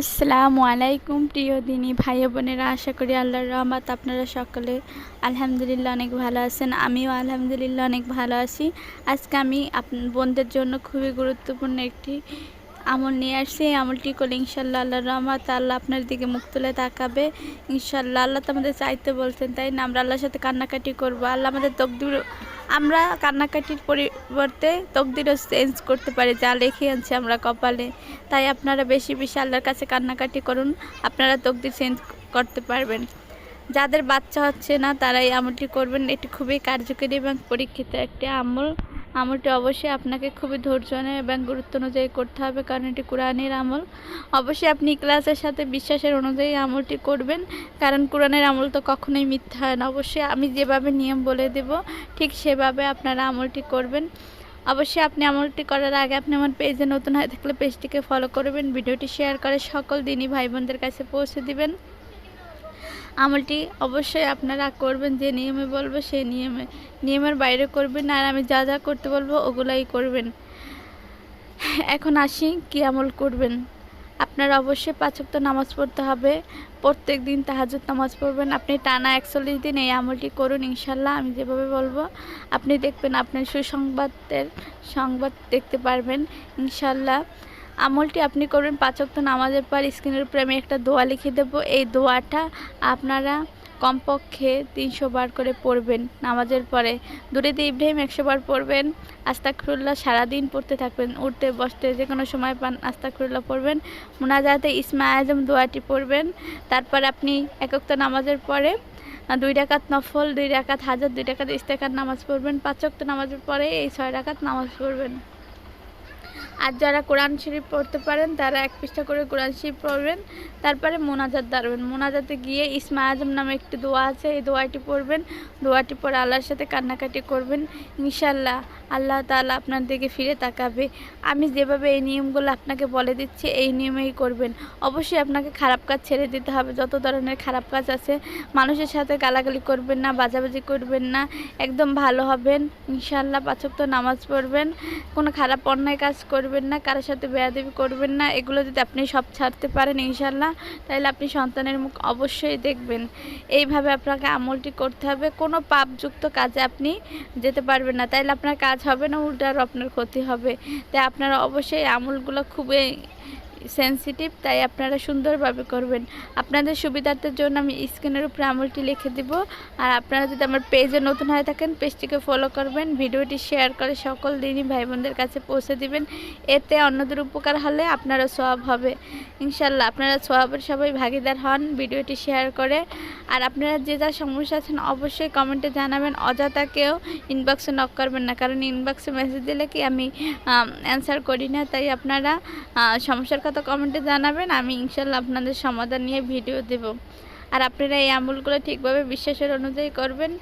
আসসালামু আলাইকুম, প্রিয় দিনী ভাই বোনেরা। আশা করি আল্লাহর রহমত আপনারা সকলে আলহামদুলিল্লাহ অনেক ভালো আছেন। আমিও আলহামদুলিল্লাহ অনেক ভালো আছি। আজকে আমি বোনদের জন্য খুবই গুরুত্বপূর্ণ একটি আমল নিয়ে আসছি। এই আমলটি করলে ইনশাল্লাহ আল্লাহর রহমত আল্লাহ আপনার দিকে মুখ তুলে তাকাবে। ইনশাল্লাহ আল্লাহ তো আমাদের চাইতে বলছেন, তাই না? আমরা আল্লাহর সাথে কান্নাকাটি করব। আল্লাহ আমাদের তকদির আমরা কান্নাকাটির পরিবর্তে তকদিরও চেঞ্জ করতে পারি, যা লেখে আনছি আমরা কপালে। তাই আপনারা বেশি বেশি আল্লাহর কাছে কান্নাকাটি করুন, আপনারা তকদির চেঞ্জ করতে পারবেন। যাদের বাচ্চা হচ্ছে না, তারাই আমলটি করবেন, এটি খুবই কার্যকরী এবং পরীক্ষিত একটি আমল। আমলটি অবশ্যই আপনাকে খুবই ধৈর্য নেয় এবং গুরুত্ব অনুযায়ী করতে হবে, কারণ এটি কোরআনের আমল। অবশ্যই আপনি ক্লাসের সাথে বিশ্বাসের অনুযায়ী আমলটি করবেন, কারণ কোরআনের আমল তো কখনোই মিথ্যা হয় না। অবশ্যই আমি যেভাবে নিয়ম বলে দেব, ঠিক সেভাবে আপনারা আমলটি করবেন। অবশ্যই আপনি আমলটি করার আগে আপনি আমার পেজে নতুন হয়ে থাকলে পেজটিকে ফলো করবেন, ভিডিওটি শেয়ার করে সকল দিনই ভাই বোনদের কাছে পৌঁছে দিবেন। আমলটি অবশ্যই আপনারা করবেন, যে নিয়মে বলব সেই নিয়মে, নিয়মের বাইরে করবেন আর আমি যা যা করতে বলব ওগুলাই করবেন। এখন আসি কি আমল করবেন। আপনারা অবশ্যই পাঁচক্ত নামাজ পড়তে হবে। প্রত্যেক দিন তাহাজুদ নামাজ পড়বেন। আপনি টানা একচল্লিশ দিন এই আমলটি করুন ইনশাল্লাহ আমি যেভাবে বলব, আপনি দেখবেন আপনার সুসংবাদের সংবাদ দেখতে পারবেন ইনশাল্লাহ আমলটি আপনি করবেন। পাঁচক্ত নামাজের পর স্ক্রিনের উপরে আমি একটা দোয়া লিখে দেবো। এই দোয়াটা আপনারা কমপক্ষে তিনশো বার করে পড়বেন নামাজের পরে। দূরেতে ইব্রাহিম একশো বার পড়বেন। আস্তাকফরুল্লাহ সারাদিন পড়তে থাকবেন। উঠতে, বসতে যে কোনো সময় পান আস্তাকফরুল্লাহ পড়বেন। মোনাজাতে ইসমা আজম দোয়াটি পড়বেন। তারপর আপনি একক্ত নামাজের পরে দুই ডাকাত নফল, দুই রাকাত হাজার দুই রাকাত ইস্তেকার নামাজ পড়বেন। পাঁচক্ত নামাজের পরে এই ছয় রাকাত নামাজ পড়বেন। আর যারা কোরআন শরীফ পড়তে পারেন, তারা এক পৃষ্ঠা করে কোরআন শরীফ পড়বেন। তারপরে মোনাজাত দাঁড়বেন। মোনাজাতে গিয়ে ইসমা আজম নামে একটি দোয়া আছে, এই দোয়াটি পড়বেন। দোয়াটি পরে আল্লাহর সাথে কান্নাকাটি করবেন। ইনশাল্লাহ আল্লাহ তালা আপনার দিকে ফিরে তাকাবে। আমি যেভাবে এই নিয়মগুলো আপনাকে বলে দিচ্ছি, এই নিয়মেই করবেন। অবশ্যই আপনাকে খারাপ কাজ ছেড়ে দিতে হবে। যত ধরনের খারাপ কাজ আছে, মানুষের সাথে গালাগালি করবেন না, বাজাবাজি করবেন না। একদম ভালো হবেন। ইনশাল্লাহ পাচক তো নামাজ পড়বেন। কোনো খারাপ অন্যায় কাজ করবেন না, কারোর সাথে বেয়াদেবি করবেন না, এগুলো যদি আপনি সব ছাড়তে পারেন ইনশাল্লাহ তাহলে আপনি সন্তানের মুখ অবশ্যই দেখবেন। এইভাবে আপনাকে আমলটি করতে হবে, কোনো পাপযুক্ত কাজে আপনি যেতে পারবেন না। তাইলে আপনার কাজ হবে না উল্টার আপনার ক্ষতি হবে। তাই আপনারা অবশ্যই আমলগুলো খুবই সেন্সিটিভ তাই আপনারা সুন্দরভাবে করবেন। আপনাদের সুবিধার্থের জন্য আমি স্ক্রিনের উপরে আমলটি লিখে দিব। আর আপনারা যদি আমার পেজে নতুন হয়ে থাকেন পেজটিকে ফলো করবেন, ভিডিওটি শেয়ার করে সকল দিনই ভাই বোনদের কাছে পৌঁছে দিবেন। এতে অন্যদের উপকার হলে আপনারা সব হবে। ইনশাল্লাহ আপনারা সবের সবাই ভাগিদার হন, ভিডিওটি শেয়ার করে। আর আপনারা যে যা সমস্যা আছেন অবশ্যই কমেন্টে জানাবেন। কেউ ইনবক্সে নক করবেন না, কারণ ইনবক্সে মেসেজ দিলে কি আমি অ্যান্সার করি না। তাই আপনারা সমস্যার কথা কমেন্টে জানাবেন, আমি ইনশাল্লাহ আপনাদের সমাধান নিয়ে ভিডিও দেব। আর আপনারা এই আমলগুলো ঠিকভাবে বিশ্বাসের অনুযায়ী করবেন,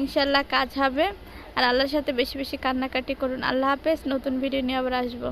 ইনশাল্লাহ কাজ হবে। আর আল্লাহর সাথে বেশি বেশি কান্নাকাটি করুন। আল্লাহ হাফেজ, নতুন ভিডিও নিয়ে আবার আসব।